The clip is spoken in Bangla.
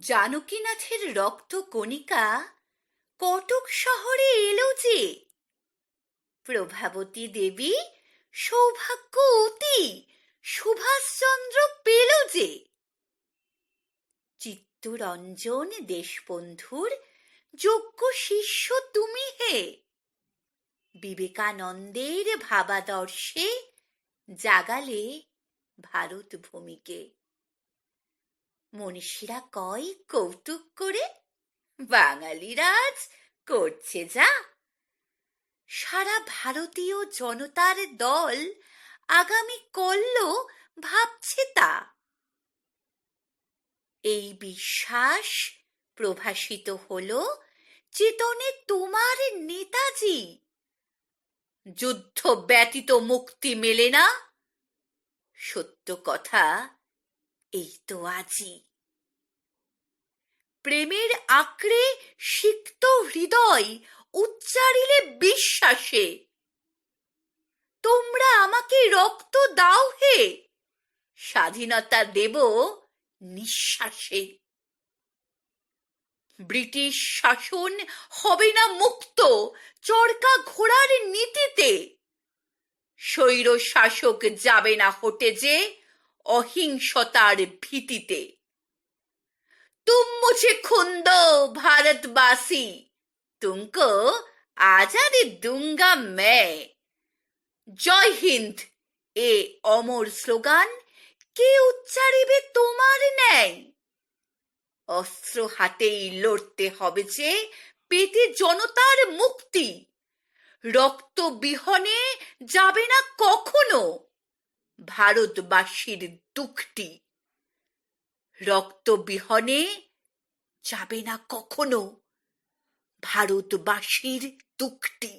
জানকীনাথের রক্ত কণিকা কটক শহরে এলো যে। প্রভাবতী দেবী সৌভাগ্য অতি সুভাষচন্দ্র পেল যে। চিত্তরঞ্জন দেশবন্ধুর যোগ্য শিষ্য তুমি হে। বিবেকানন্দের ভাবাদর্শে জাগালে ভারত ভূমিকে মনীষীরা কয় কৌতুক করে? বাঙালিরা আজ করছে যা। সারা ভারতীয় জনতার দল আগামী কল্ল ভাবছে তা। এই বিশ্বাস প্রভাসিত হল চেতনে তোমার নেতাজি। যুদ্ধ ব্যতীত মুক্তি মেলে না। সত্য কথা, এই তো আজি প্রেমের আঁকড়ে সিক্ত হৃদয় উচ্চারিলে বিশ্বাসে। তোমরা আমাকে রক্ত দাও হে, স্বাধীনতা দেব নিঃশ্বাসে। ব্রিটিশ শাসন হবে না মুক্ত চরকা ঘোড়ার নীতিতে। স্বৈর শাসক যাবে না হটে যে অহিংসতার ভীতিতে। तुम मुझे खून दो भारतवासी तुमको आजादी दूंगा मैं জয় হিন্দ এ অমর স্লোগান কে উচ্চারিবে তোমার ন্যায় অস্ত্র হাতেই লড়তে হবে যে পেতে জনতার মুক্তি রক্ত বিহনে যাবে না কখনো ভারতবাসীর দুঃখটি রক্ত বিহনে যাবে না কখনো ভারতবাসীর দুঃখটি।